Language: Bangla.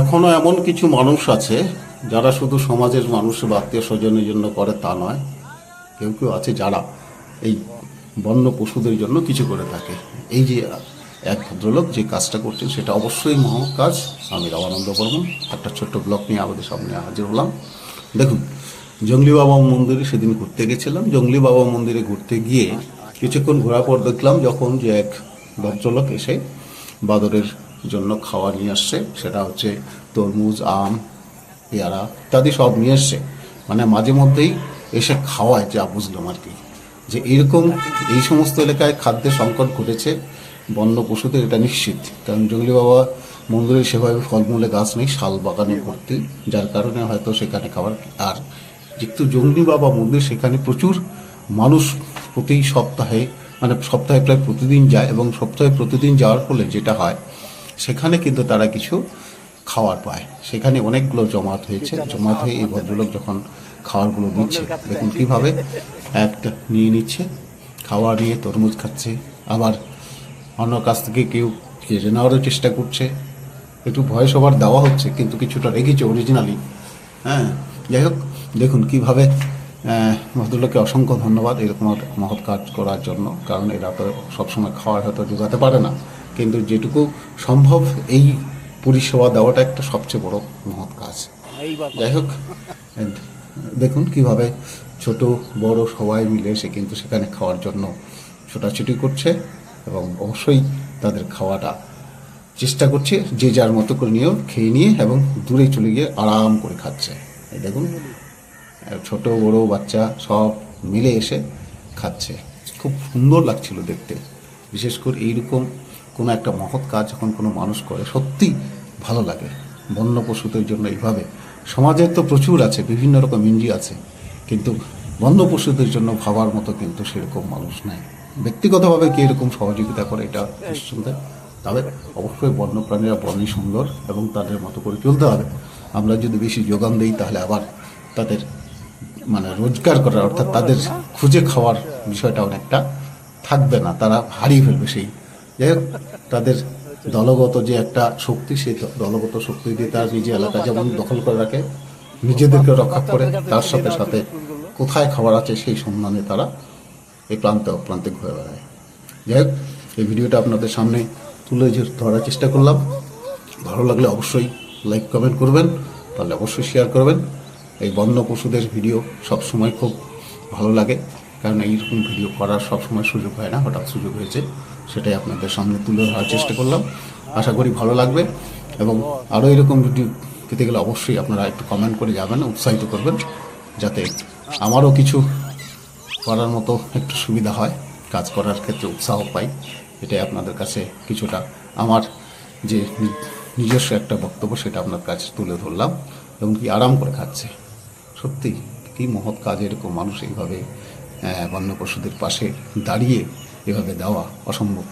এখনও এমন কিছু মানুষ আছে যারা শুধু সমাজের মানুষ বা আত্মীয় স্বজনের জন্য করে তা নয়, কেউ কেউ আছে যারা এই বন্য পশুদের জন্য কিছু করে থাকে। এই যে এক ভদ্রলোক যে কাজটা করছেন, সেটা অবশ্যই মহৎ কাজ আমি রামানন্দ বর্মন, একটা ছোট্ট ব্লক নিয়ে আমাদের সামনে হাজির হলাম। দেখুন, জঙ্গলি বাবা মন্দিরে সেদিন ঘুরতে গেছিলাম। জঙ্গলি বাবা মন্দিরে ঘুরতে গিয়ে কিছুক্ষণ ঘোরার পর দেখলাম যখন যে এক ভদ্রলোক এসে বাদরের জন্য খাওয়া নিয়ে আসছে। সেটা হচ্ছে তরমুজ, আম, পেয়ারা ইত্যাদি সব নিয়ে এসছে। মানে মাঝে মধ্যেই এসে খাওয়ায় যা বুঝলাম আর কি। যে এরকম এই সমস্ত এলাকায় খাদ্যের সংকট ঘটেছে, বন্য পশুদের এটা নিশ্চিত। কারণ জঙ্গলি বাবা মন্দিরে সেভাবে ফলমূলে গাছ নেই, শাল বাগানে ভর্তি। যার কারণে হয়তো সেখানে খাবার আর যেহেতু জঙ্গলি বাবা মন্দির, সেখানে প্রচুর মানুষ প্রতি সপ্তাহে মানে সপ্তাহে প্রায় প্রতিদিন যায় এবং সপ্তাহে প্রতিদিন যাওয়ার ফলে যেটা হয় সেখানে কিন্তু তারা কিছু খাওয়ার পায়। সেখানে অনেকগুলো জমাত হয়েছে। জমাত হয়ে এই ভদ্রলোক যখন খাবারগুলো দিচ্ছে, দেখুন কীভাবে একটা নিয়ে নিচ্ছে খাওয়া নিয়ে তরমুজ খাচ্ছে, আবার অন্য কাছ থেকে কেউ কেড়ে নেওয়ারও চেষ্টা করছে। একটু ভয় সবার দেওয়া হচ্ছে, কিন্তু কিছুটা রেখেছে অরিজিনালি হ্যাঁ যাই হোক, দেখুন কীভাবে ভদ্রলোককে অসংখ্য ধন্যবাদ। এরকম মহৎ কাজ করার জন্য, কারণ এরা তো সবসময় খাওয়ার হয়তো যোগাতে পারে না। কিন্তু যেটুকু সম্ভব, এই পরিষেবা দেওয়াটা একটা সবচেয়ে বড় মহৎ কাজ। যাই হোক দেখুন কীভাবে ছোট, বড় সবাই মিলে এসে কিন্তু সেখানে খাওয়ার জন্য ছোটাছুটি করছে এবং অবশ্যই তাদের খাওয়াটা চেষ্টা করছে, যে যার মতো করে নিয়েও খেয়ে নিয়ে এবং দূরে চলে গিয়ে আরাম করে খাচ্ছে। দেখুন ছোট, বড় বাচ্চা সব মিলে এসে খাচ্ছে। খুব সুন্দর লাগছিল দেখতে। বিশেষ করে এইরকম কোনো একটা মহৎ কাজ যখন কোনো মানুষ করে, সত্যি ভালো লাগে। বন্য পশুদের জন্য এইভাবে। সমাজের তো প্রচুর আছে, বিভিন্ন রকম ইন্ডি আছে, কিন্তু বন্য পশুদের জন্য ভাবার মতো কিন্তু সেরকম মানুষ নাই। ব্যক্তিগতভাবে কি এরকম সহযোগিতা করে এটা নিঃসন্দেহ তবে অবশ্যই বন্যপ্রাণীরা বনই সুন্দর এবং তাদের মতো করে চলতে হবে। আমরা যদি বেশি যোগান দিই, তাহলে আবার তাদের মানে রোজগার করার অর্থাৎ তাদের খুঁজে খাওয়ার বিষয়টা অনেকটা থাকবে না, তারা হারিয়ে ফেলবে সেই যাই হোক তাদের দলগত যে একটা শক্তি, সেই দলগত শক্তি দিয়ে তার নিজে এলাকা যেমন দখল করে রাখে নিজেদেরকে রক্ষা করে, তার সাথে সাথে কোথায় খাবার আছে সেই সন্ধানে তারা এই প্রান্তে অপ্রান্তে ঘুরে বেড়ায়। যাই হোক এই ভিডিওটা আপনাদের সামনে তুলে ধরার চেষ্টা করলাম। ভালো লাগলে অবশ্যই লাইক, কমেন্ট করবেন, তাহলে অবশ্যই শেয়ার করবেন। এই বন্য পশুদের ভিডিও সব সময় খুব ভালো লাগে। কারণ এইরকম ভিডিও করার সব সময় সুযোগ হয় না, হঠাৎ সুযোগ হয়েছে, সেটাই আপনাদের সামনে তুলে ধরার চেষ্টা করলাম। আশা করি ভালো লাগবে এবং আরও এরকম ভিডিও পেতে গেলে অবশ্যই আপনারা একটু কমেন্ট করে যাবেন, উৎসাহিত করবেন, যাতে আমারও কিছু করার মতো একটু সুবিধা হয়, কাজ করার ক্ষেত্রে উৎসাহ পাই। এটাই আপনাদের কাছে কিছুটা আমার যে নিজস্ব একটা বক্তব্য, সেটা আপনার কাছে তুলে ধরলাম এবং কি আরাম করে খাচ্ছে। সত্যি, কি মহৎ কাজ এরকম মানুষ এইভাবে বন্য পশুদের পাশে দাঁড়িয়ে এভাবে দেওয়া অসম্ভব